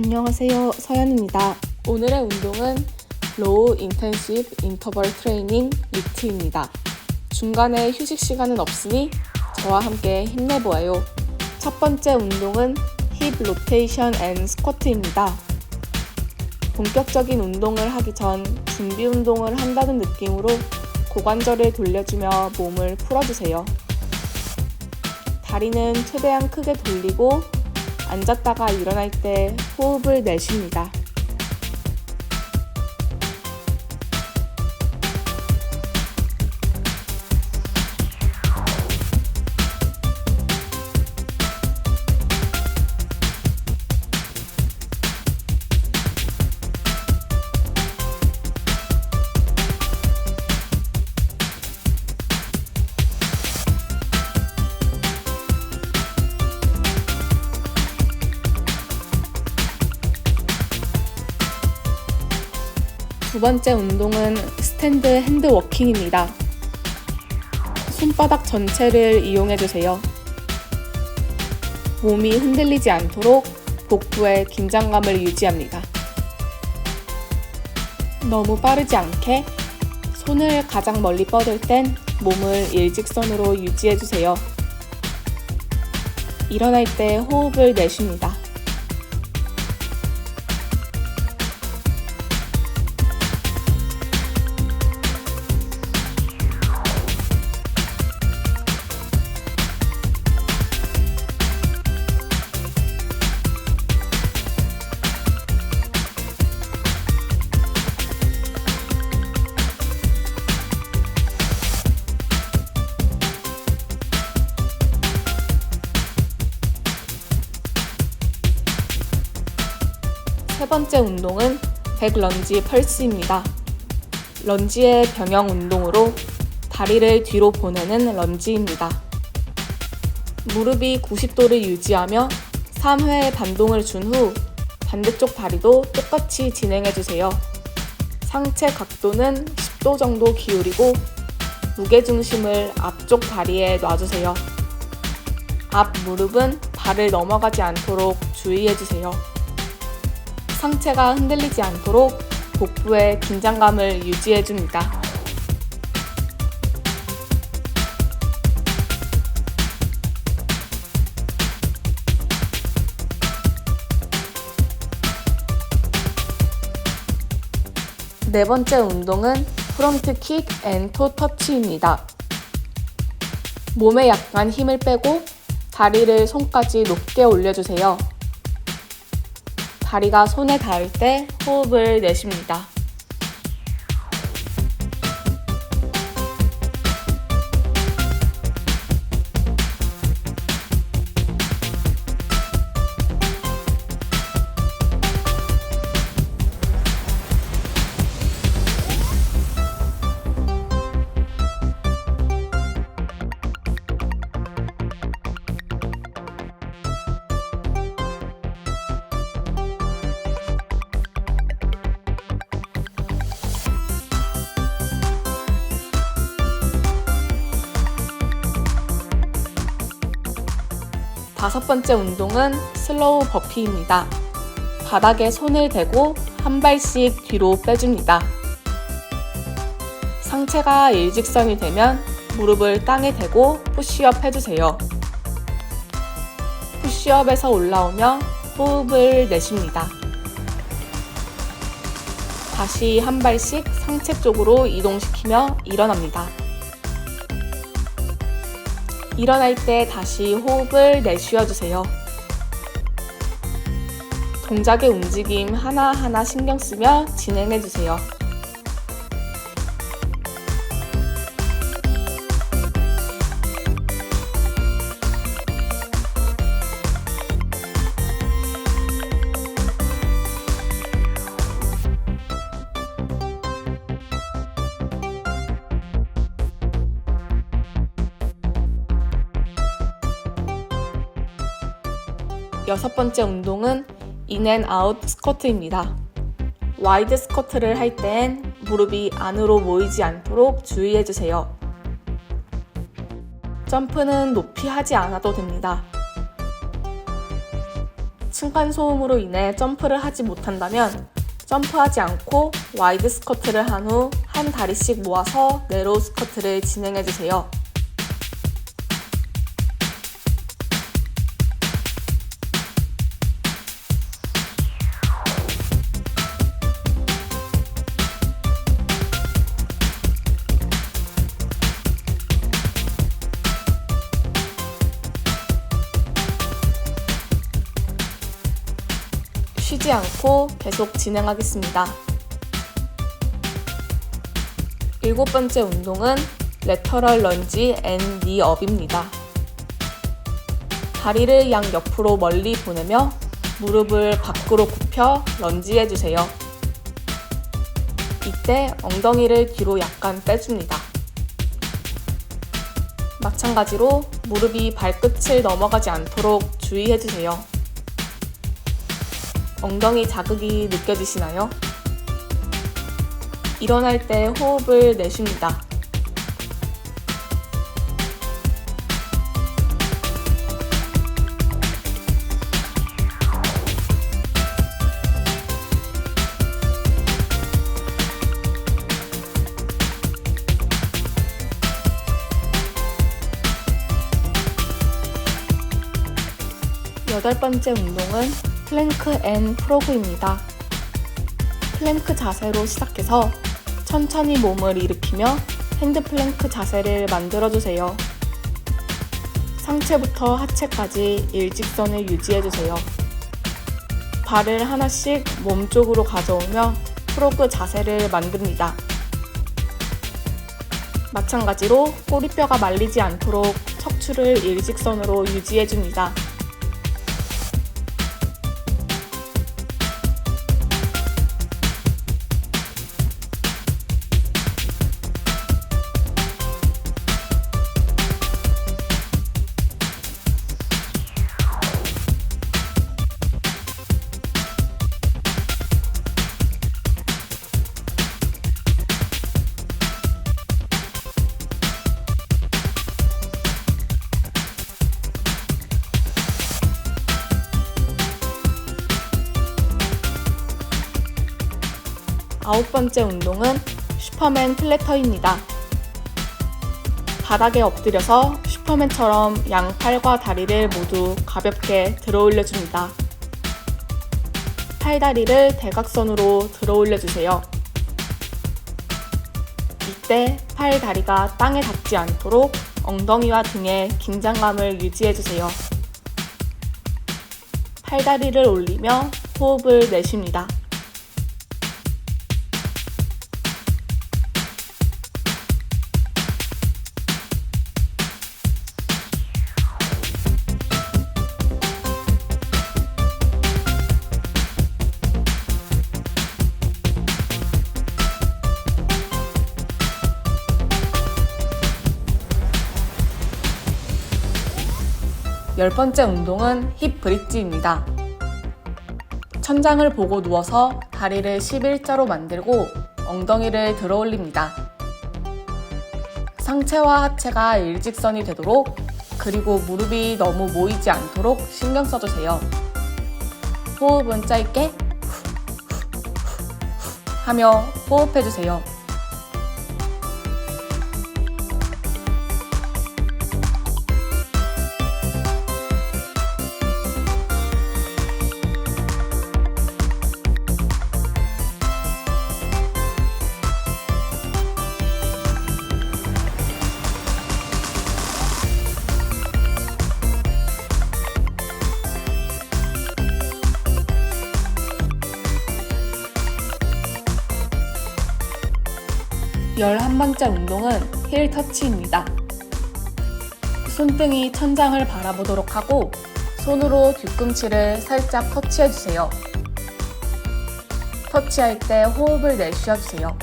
안녕하세요. 서연입니다. 오늘의 운동은 로우 인텐시브 인터벌 트레이닝 리트입니다. 중간에 휴식 시간은 없으니 저와 함께 힘내보아요. 첫 번째 운동은 힙 로테이션 앤 스쿼트입니다. 본격적인 운동을 하기 전 준비 운동을 한다는 느낌으로 고관절을 돌려주며 몸을 풀어주세요. 다리는 최대한 크게 돌리고 앉았다가 일어날 때 호흡을 내쉽니다. 두 번째 운동은 스탠드 핸드 워킹입니다. 손바닥 전체를 이용해 주세요. 몸이 흔들리지 않도록 복부의 긴장감을 유지합니다. 너무 빠르지 않게 손을 가장 멀리 뻗을 땐 몸을 일직선으로 유지해 주세요. 일어날 때 호흡을 내쉽니다. 세 번째 운동은 백런지 펄스입니다. 런지의 병영 운동으로 다리를 뒤로 보내는 런지입니다. 무릎이 90도를 유지하며 3회 반동을 준 후 반대쪽 다리도 똑같이 진행해 주세요. 상체 각도는 10도 정도 기울이고 무게 중심을 앞쪽 다리에 놔주세요. 앞 무릎은 발을 넘어가지 않도록 주의해 주세요. 상체가 흔들리지 않도록 복부의 긴장감을 유지해 줍니다. 네 번째 운동은 프론트 킥 앤 토 터치입니다. 몸에 약간 힘을 빼고 다리를 손까지 높게 올려주세요. 다리가 손에 닿을 때 호흡을 내쉽니다. 다섯 번째 운동은 슬로우 버피입니다. 바닥에 손을 대고 한 발씩 뒤로 빼줍니다. 상체가 일직선이 되면 무릎을 땅에 대고 푸시업 해주세요. 푸시업에서 올라오며 호흡을 내쉽니다. 다시 한 발씩 상체 쪽으로 이동시키며 일어납니다. 일어날 때 다시 호흡을 내쉬어주세요. 동작의 움직임 하나하나 신경 쓰며 진행해주세요. 여섯 번째 운동은 인앤아웃 스쿼트입니다. 와이드 스쿼트를 할 땐 무릎이 안으로 모이지 않도록 주의해주세요. 점프는 높이 하지 않아도 됩니다. 층간 소음으로 인해 점프를 하지 못한다면 점프하지 않고 와이드 스쿼트를 한 후한 다리씩 모아서 네로우 스쿼트를 진행해 주세요. 쉬지 않고 계속 진행하겠습니다. 일곱 번째 운동은 레터럴 런지 앤 니업입니다. 다리를 양 옆으로 멀리 보내며 무릎을 밖으로 굽혀 런지 해주세요. 이때 엉덩이를 뒤로 약간 빼줍니다. 마찬가지로 무릎이 발끝을 넘어가지 않도록 주의해주세요. 엉덩이 자극이 느껴지시나요? 일어날 때 호흡을 내쉽니다. 여덟 번째 운동은 플랭크 앤 프로그입니다. 플랭크 자세로 시작해서 천천히 몸을 일으키며 핸드 플랭크 자세를 만들어주세요. 상체부터 하체까지 일직선을 유지해주세요. 발을 하나씩 몸 쪽으로 가져오며 프로그 자세를 만듭니다. 마찬가지로 꼬리뼈가 말리지 않도록 척추를 일직선으로 유지해줍니다. 아홉 번째 운동은 슈퍼맨 플래터입니다. 바닥에 엎드려서 슈퍼맨처럼 양팔과 다리를 모두 가볍게 들어 올려줍니다. 팔다리를 대각선으로 들어 올려주세요. 이때 팔 다리가 땅에 닿지 않도록 엉덩이와 등에 긴장감을 유지해주세요. 팔다리를 올리며 호흡을 내쉽니다. 열 번째 운동은 힙 브릿지입니다. 천장을 보고 누워서 다리를 11자로 만들고 엉덩이를 들어 올립니다. 상체와 하체가 일직선이 되도록 그리고 무릎이 너무 모이지 않도록 신경 써주세요. 호흡은 짧게 하며 호흡해주세요. 열한 번째 운동은 힐 터치입니다. 손등이 천장을 바라보도록 하고 손으로 뒤꿈치를 살짝 터치해주세요. 터치할 때 호흡을 내쉬어주세요.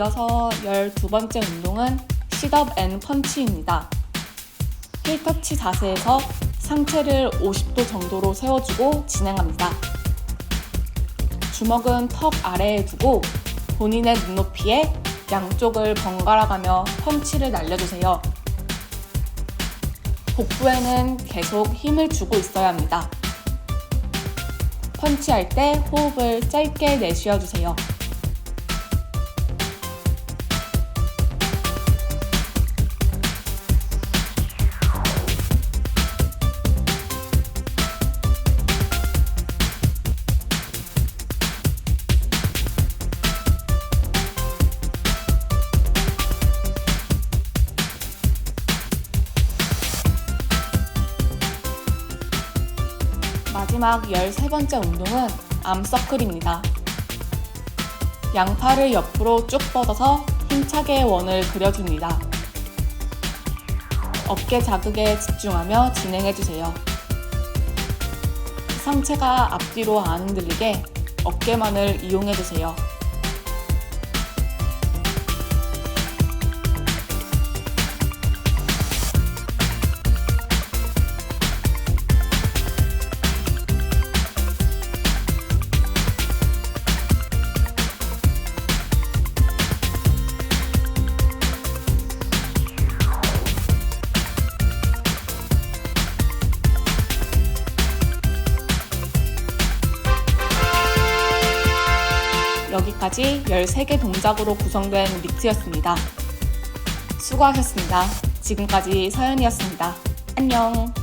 이어서 12번째 운동은 시덥 앤 펀치입니다. 힐터치 자세에서 상체를 50도 정도로 세워주고 진행합니다. 주먹은 턱 아래에 두고 본인의 눈높이에 양쪽을 번갈아 가며 펀치를 날려주세요. 복부에는 계속 힘을 주고 있어야 합니다. 펀치할 때 호흡을 짧게 내쉬어 주세요. 마지막 13번째 운동은 암서클입니다. 양팔을 옆으로 쭉 뻗어서 힘차게 원을 그려줍니다. 어깨 자극에 집중하며 진행해주세요. 상체가 앞뒤로 안 흔들리게 어깨만을 이용해주세요. 여기까지 13개 동작으로 구성된 리트였습니다. 수고하셨습니다. 지금까지 서연이었습니다. 안녕!